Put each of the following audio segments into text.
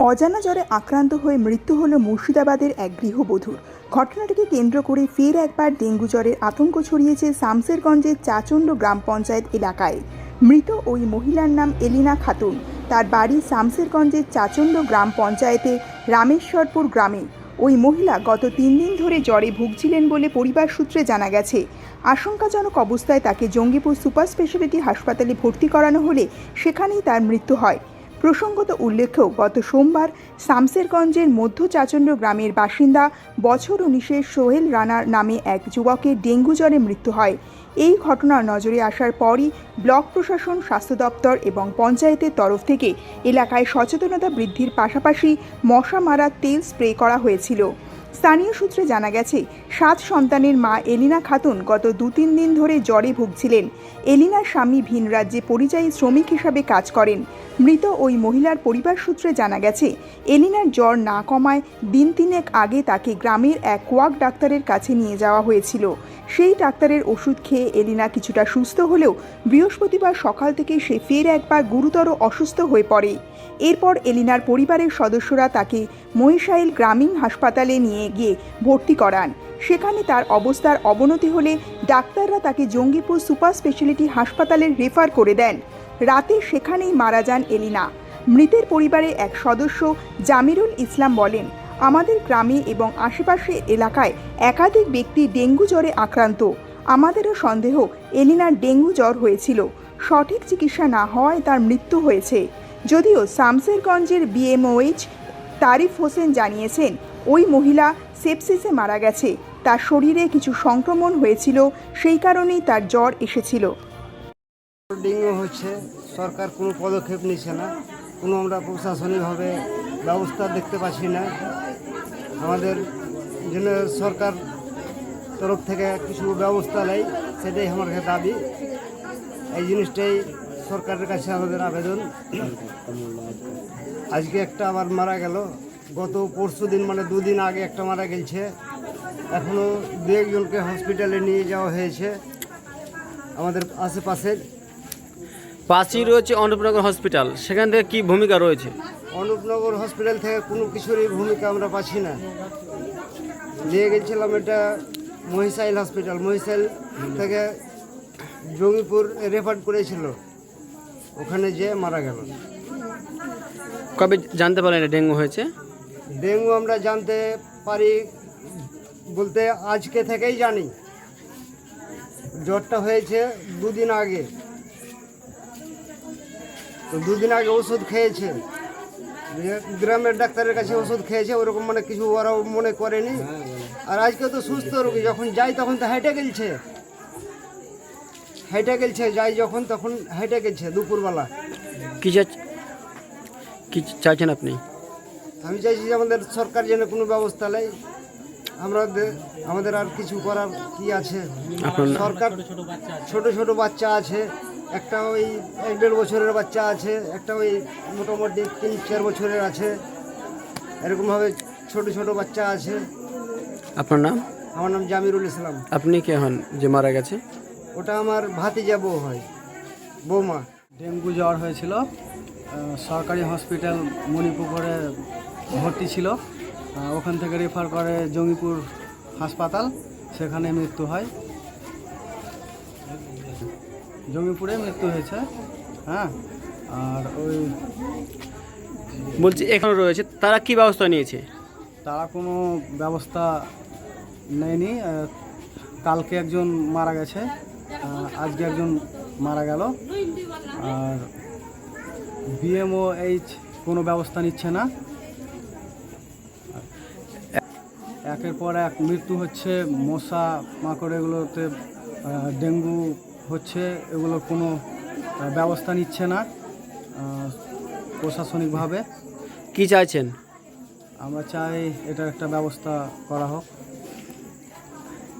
অজানা জ্বরে আক্রান্ত হয়ে মৃত্যু হল মুর্শিদাবাদের এক গৃহবধূর। ঘটনাটিকে কেন্দ্র করে ফের একবার ডেঙ্গু জ্বরের আতঙ্ক ছড়িয়েছে শামসেরগঞ্জের চাচণ্ড গ্রাম পঞ্চায়েত এলাকায়। মৃত ওই মহিলার নাম এলিনা খাতুন। তার বাড়ি শামসেরগঞ্জের চাচণ্ড গ্রাম পঞ্চায়েতে, রামেশ্বরপুর গ্রামে। ওই মহিলা গত তিন দিন ধরে জ্বরে ভুগছিলেন বলে পরিবার সূত্রে জানা গেছে। আশঙ্কাজনক অবস্থায় তাকে জঙ্গিপুর সুপার স্পেশালিটি হাসপাতালে ভর্তি করানো হলে সেখানেই তার মৃত্যু হয়। প্রসঙ্গত উল্লেখ্য, গত সোমবার শামসেরগঞ্জের মধ্য চাচণ্ড গ্রামের বাসিন্দা বছর উনিশে সোহেল রানার নামে এক যুবকের ডেঙ্গু জ্বরে মৃত্যু হয়। এই ঘটনা নজরে আসার পরই ব্লক প্রশাসন, স্বাস্থ্য দপ্তর এবং পঞ্চায়েতের তরফ থেকে এলাকায় সচেতনতা বৃদ্ধির পাশাপাশি মশা মারা তেল স্প্রে করা হয়েছিল। স্থানীয় সূত্রে জানা গেছে, সাত সন্তানের মা এলিনা খাতুন গত দু তিন দিন ধরে জ্বরে ভুগছিলেন। এলিনার স্বামী ভিন রাজ্যে পরিযায়ী শ্রমিক হিসাবে কাজ করেন। মৃত ওই মহিলার পরিবার সূত্রে জানা গেছে, এলিনার জ্বর না কমায় দিন তিনেক আগে তাকে গ্রামের এক কোয়াক ডাক্তারের কাছে নিয়ে যাওয়া হয়েছিল। সেই ডাক্তারের ওষুধ খেয়ে এলিনা কিছুটা সুস্থ হলেও বৃহস্পতিবার সকাল থেকে সে ফের একবার গুরুতর অসুস্থ হয়ে পড়ে। এরপর এলিনার পরিবারের সদস্যরা তাকে মহিষাইল গ্রামীণ হাসপাতালে নিয়ে গিয়ে ভর্তি করান। সেখানে তার অবস্থার অবনতি হলে ডাক্তাররা তাকে জঙ্গিপুর সুপার স্পেশালিটি হাসপাতালে রেফার করে দেন। রাতে সেখানেই মারা যান এলিনা। মৃতের পরিবারের এক সদস্য জামিরুল ইসলাম বলেন, আমাদের গ্রামে এবং আশেপাশের এলাকায় একাধিক ব্যক্তি ডেঙ্গু জ্বরে আক্রান্ত। আমাদেরও সন্দেহ এলিনার ডেঙ্গু জ্বর হয়েছিল। সঠিক চিকিৎসা না হওয়ায় তার মৃত্যু হয়েছে। যদিও শামসেরগঞ্জের বিএমওএইচ তারিফ হোসেন জানিয়েছেন, ওই মহিলা সেপসিসে মারা গেছে। তার শরীরে কিছু সংক্রমণ হয়েছিল, সেই কারণেই তার জ্বর এসেছিল। ডেঙ্গু হচ্ছে, সরকার কোনো পদক্ষেপ নিচ্ছে না। কোনো আমরা প্রশাসনিকভাবে ব্যবস্থা দেখতে পাচ্ছি না। আমাদের জন্য সরকার তরফ থেকে কিছু ব্যবস্থা নেই, সেটাই আমার দাবি। এই জিনিসটাই সরকারের কাছে আমাদের আবেদন। আজকে একটা আবার মারা গেল। গত পরশু দিন মানে দুদিন আগে একটা মারা গেছে। এখনও দু একজনকে হসপিটালে নিয়ে যাওয়া হয়েছে। আমাদের আশেপাশের পাশেই রয়েছে অনুপনগর হসপিটাল। সেখান থেকে কি ভূমিকা রয়েছে? অনুপনগর হসপিটাল থেকে কোনো কিছুরই ভূমিকা আমরা পাচ্ছি না। নিয়ে গেছিলাম এটা মহিষাইল হসপিটাল। মহিষাইল থেকে জঙ্গিপুর রেফার করেছিল। ওখানে যে মারা গেল। কবে জানতে পারলেন এটা ডেঙ্গু হয়েছে? ডেঙ্গু আমরা জানতে পারি বলতে আজকে থেকেই জানি। জ্বরটা হয়েছে দুদিন আগে। তো দুদিন আগে ওষুধ খেয়েছে। গ্রামের ডাক্তারের কাছে ওষুধ খেয়েছে ওরকম মানে কিছু ওরা মনে করেনি। আর আজকে তো সুস্থ রোগী যখন যাই তখন তো হেঁটে গেলছে হেঁটে গেলছে যাই যখন তখন হেঁটে গেছে দুপুরবেলা। কি কি চাইছেন আপনি? আমি চাইছি যে আমাদের সরকার যেন কোনো ব্যবস্থা নেয়। আমরা আমাদের আর কিছু করার কি আছে? সরকার ছোট ছোট বাচ্চা আছে একটা ওই এক দেড় বছরের বাচ্চা আছে একটা ওই মোটামুটি তিন চার বছরের আছে। এরকমভাবে ছোট ছোট বাচ্চা আছে। আপনার নাম? আমার নাম জামিরুল ইসলাম। আপনি কে হন যে মারা গেছে? ওটা আমার ভাতিজা বউ হয় বৌমা। ডেঙ্গু জ্বর হয়েছিল। সরকারি হসপিটাল মণিপুকুরে ভর্তি ছিল। ওখান থেকে রেফার করে জঙ্গিপুর হাসপাতাল সেখানে মৃত্যু হয়। জঙ্গিপুরে মৃত্যু হয়েছে হ্যাঁ। আর ওই বলছি এখানে রয়েছে। তারা কি ব্যবস্থা নিয়েছে? তারা কোনো ব্যবস্থা নেয়নি। কালকে একজন মারা গেছে। আজকে একজন মারা গেল। আর বিএমও এইচ কোনো ব্যবস্থা নিচ্ছে না। একের পর এক মৃত্যু হচ্ছে মশা মাকড় এগুলোতে ডেঙ্গু হচ্ছে এগুলো কোনো ব্যবস্থা নিচ্ছে না প্রশাসনিকভাবে। কি চাইছেন? আমরা চাই এটার একটা ব্যবস্থা করা হোক।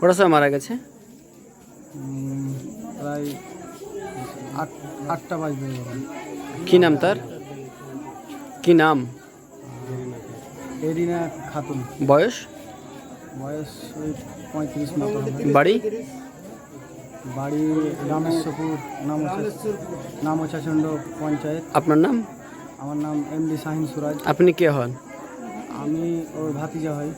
ওরা সব মারা গেছে? প্রায় আট আটটা বাজবে। কি নাম তার? কি নাম? এরিনা খাতুন। বয়স? বয়স ওই পঁয়ত্রিশ মতো। বাড়ি? বাড়ি রামেশ্বরপুর নামচাচণ্ড পঞ্চায়েত। আপনার নাম? আমার নাম এম ডি শাহিন সুরাজ। আপনি কে হন? আমি ওর ভাতিজা হই